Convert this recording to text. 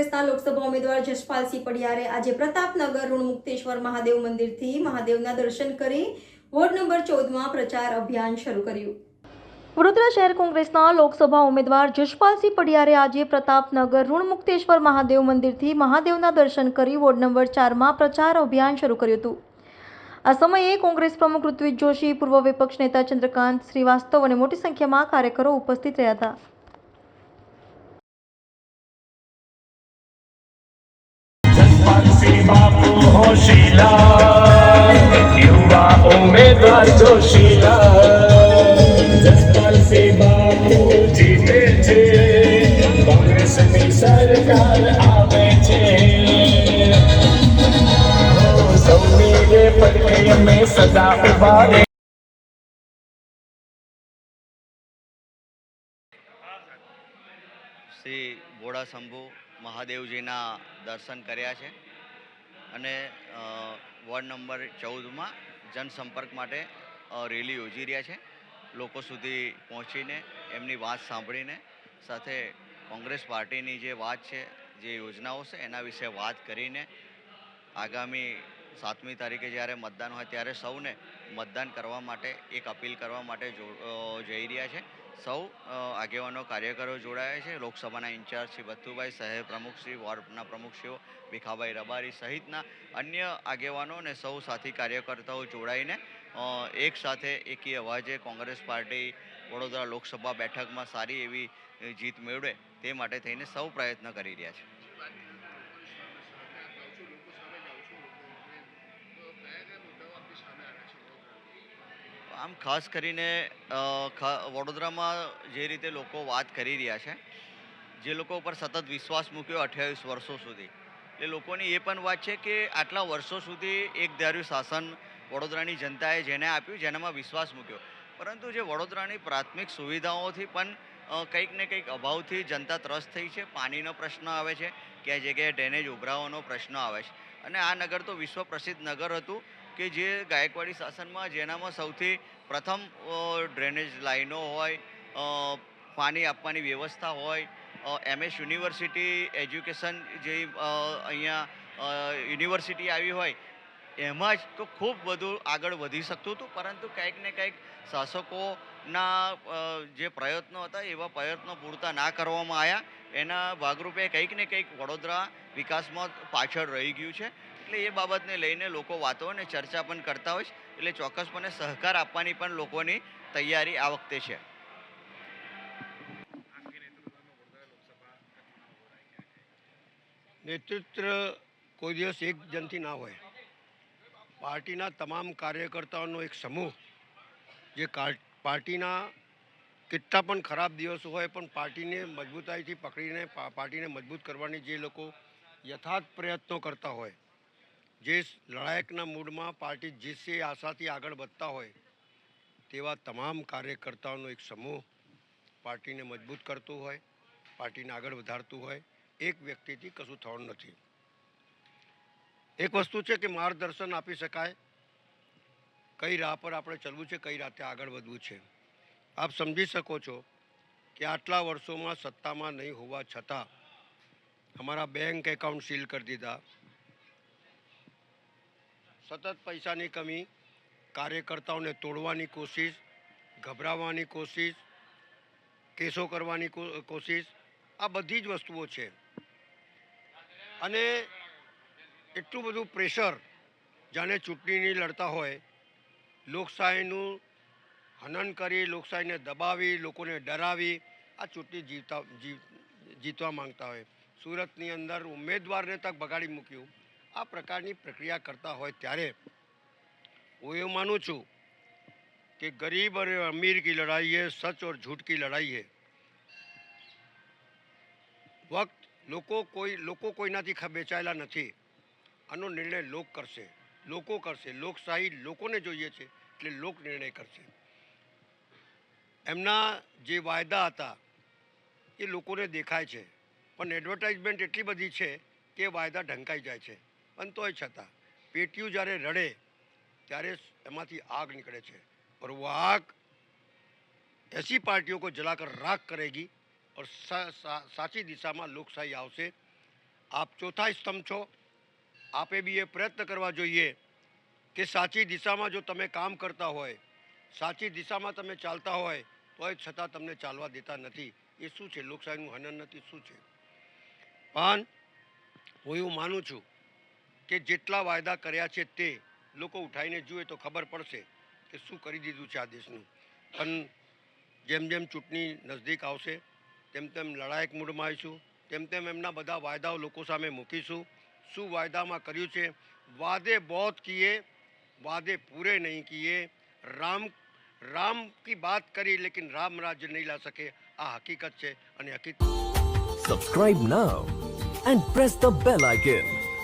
કોંગ્રેસના લોકસભા ઉમેદવાર જશપાલસિંહ પડિયારે આજે પ્રતાપનગર ઋણમુક્તેશ્વર મહાદેવ મંદિરથી મહાદેવના દર્શન કરી વોર્ડ નંબર ચૌદમાં પ્રચાર અભિયાન શરૂ કર્યું. વડોદરા શહેર કોંગ્રેસના લોકસભા ઉમેદવાર જશપાલસિંહ પડિયારે આજે પ્રતાપનગર ઋણમુક્તેશ્વર મહાદેવ મંદિરથી મહાદેવના દર્શન કરી વોર્ડ નંબર ચારમાં પ્રચાર અભિયાન શરૂ કર્યું હતું. આ સમયે કોંગ્રેસ પ્રમુખ ઋત્વિક જોશી, પૂર્વ વિપક્ષ નેતા ચંદ્રકાંત શ્રીવાસ્તવ અને મોટી સંખ્યામાં કાર્યકરો ઉપસ્થિત રહ્યા હતા. બાપુ હોશીલા યુવા શ્રી ભોળા શંભુ મહાદેવજીના દર્શન કર્યા છે. અને વોર્ડ નંબર ચૌદમાં જનસંપર્ક માટે રેલી યોજી રહ્યા છે. લોકો સુધી પહોંચીને, એમની વાત સાંભળીને, સાથે કોંગ્રેસ પાર્ટીની જે વાત છે, જે યોજનાઓ છે, એના વિશે વાત કરીને, આગામી સાતમી તારીખે જ્યારે મતદાન હોય ત્યારે સૌને મતદાન કરવા માટે એક અપીલ કરવા માટે જઈ રહ્યા છે. સૌ આગેવાનો, કાર્યકરો જોડાયા છે. લોકસભાના ઇન્ચાર્જ શ્રી બથુભાઈ, શહેર પ્રમુખશ્રી વોર્ડના પ્રમુખશ્રીઓ ભીખાભાઈ રબારી સહિતના અન્ય આગેવાનો અને સૌ સાથી કાર્યકર્તાઓ જોડાઈને એક સાથે એકી અવાજે કોંગ્રેસ પાર્ટી વડોદરા લોકસભા બેઠકમાં સારી એવી જીત મેળવે તે માટે થઈને સૌ પ્રયત્ન કરી રહ્યા છે. આમ ખાસ કરીને વડોદરામાં જે રીતે લોકો વાત કરી રહ્યા છે, જે લોકો ઉપર સતત વિશ્વાસ મૂક્યો અઠ્યાવીસ વર્ષો સુધી એ લોકોની એ પણ વાત છે કે આટલા વર્ષો સુધી એક ધાર્યું શાસન વડોદરાની જનતાએ જેને આપ્યું, જેનામાં વિશ્વાસ મૂક્યો. પરંતુ જે વડોદરાની પ્રાથમિક સુવિધાઓથી પણ કંઈક ને કંઈક અભાવથી જનતા ત્રસ્ત થઈ છે, પાણીનો પ્રશ્ન આવે છે ક્યાં જગ્યાએ ડ્રેનેજ ઉભરાવાનો પ્રશ્ન આવે છે. અને આ નગર તો વિશ્વ પ્રસિદ્ધ નગર હતું કે જે ગાયકવાડી શાસનમાં જેનામાં સૌથી પ્રથમ ડ્રેનેજ લાઈનો હોય પાણી આપવાની વ્યવસ્થા હોય એમએસ યુનિવર્સિટી એજ્યુકેશન જે અહીંયા યુનિવર્સિટી આવી હોય, એમાં જ તો ખૂબ બધું આગળ વધી શકતું હતું. પરંતુ કંઈક ને કંઈક શાસકોના જે પ્રયત્નો હતા, એવા પ્રયત્નો પૂરતા ના કરવામાં આવ્યા. એના ભાગરૂપે કંઈક ને કંઈક વડોદરા વિકાસમાં પાછળ રહી ગયું છે. એટલે એ બાબતને લઈને લોકો વાતો અને ચર્ચા પણ કરતા હોય છે. એટલે ચોક્કસપણે સહકાર આપવાની પણ લોકોની તૈયારી આ વખતે છે. નેતૃત્વ કોઈ દિવસ એક જનથી ના હોય. પાર્ટીના તમામ કાર્યકર્તાઓનો એક સમૂહ, જે પાર્ટીના કેટલા પણ ખરાબ દિવસો હોય પણ પાર્ટીને મજબૂતાઈથી પકડીને પાર્ટીને મજબૂત કરવાની જે લોકો યથાર્થ પ્રયત્નો કરતા હોય જે લડાયકના મૂડમાં પાર્ટી જીતશે, આશાથી આગળ વધતા હોય, તેવા તમામ કાર્યકર્તાઓનો એક સમૂહ પાર્ટીને મજબૂત કરતું હોય, પાર્ટીને આગળ વધારતું હોય. એક વ્યક્તિથી કશું થવાનું નથી. એક વસ્તુ છે કે માર્ગદર્શન આપી શકાય. કઈ રાહ પર આપણે ચલવું છે, કઈ રાતે આગળ વધવું છે. આપ સમજી શકો છો કે આટલા વર્ષોમાં સત્તામાં નહીં હોવા છતાં અમારા બેંક એકાઉન્ટ સીલ કરી દીધા. સતત પૈસાની કમી, કાર્યકર્તાઓને તોડવાની કોશિશ ગભરાવવાની કોશિશ, કેસો કરવાની કોશિશ, આ બધી જ વસ્તુઓ છે. અને એટલું બધું પ્રેશર જાણે ચૂંટણીની લડતા હોય, લોકશાહીનું હનન કરી, લોકશાહીને દબાવી, લોકોને ડરાવી, આ ચૂંટણી જીવતા જીતવા માંગતા હોય. સુરતની અંદર ઉમેદવારને તક બગાડી મૂક્યું. આ પ્રકારની પ્રક્રિયા કરતા હોય ત્યારે હું એવું માનું છું કે ગરીબ અને અમીર કી લડાઈ है सच और झूठ की लड़ाई है વક્ત લોકો કોઈ લોકો કોઈનાથી ખ- બેચાયેલા નથી આનો નિર્ણય લોક કરશે લોકો કરશે લોકશાહી લોકોને જોઈએ છે એટલે લોક નિર્ણય કરશે એમના જે વાયદા હતા એ લોકોને દેખાય છે પણ એડવર્ટાઇઝમેન્ટ એટલી બધી છે કે વાયદા ઢંકાઈ જાય છે અને તોય છતાં, પેટીયું જ્યારે રડે, ત્યારે એમાંથી આગ નીકળે છે. પર वो आग ऐसी पार्टियों को जलाकर राख करेगी और સાચી દિશામાં લોકશાહી આવશે. આપ ચોથા સ્તંભ છો. આપે બી એ પ્રયત્ન કરવા જોઈએ કે સાચી દિશામાં જો તમે કામ કરતા હોય, સાચી દિશામાં તમે ચાલતા હોય, તોય છતાં તમને ચાલવા દેતા નથી. એ શું છે? લોકશાહીનું હનન નથી? શું છે? પણ હું એવું માનું છું કે જેટલા વાયદા કર્યા છે તે લોકો ઉઠાઈને જુએ તો ખબર પડશે કે શું કરી દીધું છે આ દેશનું. પણ જેમ જેમ ચૂંટણી નજદીક આવશે, તેમ તેમ લડાયક મૂડમાં આવીશું, તેમ તેમ એમના બધા વાયદાઓ લોકો સામે મૂકીશું. શું વાયદામાં કર્યું છે? વાદે બહોત કીએ, વાદે પૂરે નહીં કીએ. રામ રામ કી બાત કરી, લેકિન રામ રાજ્ય નહીં લા શકે. આ હકીકત છે અને હકીકત subscribe now and press the bell icon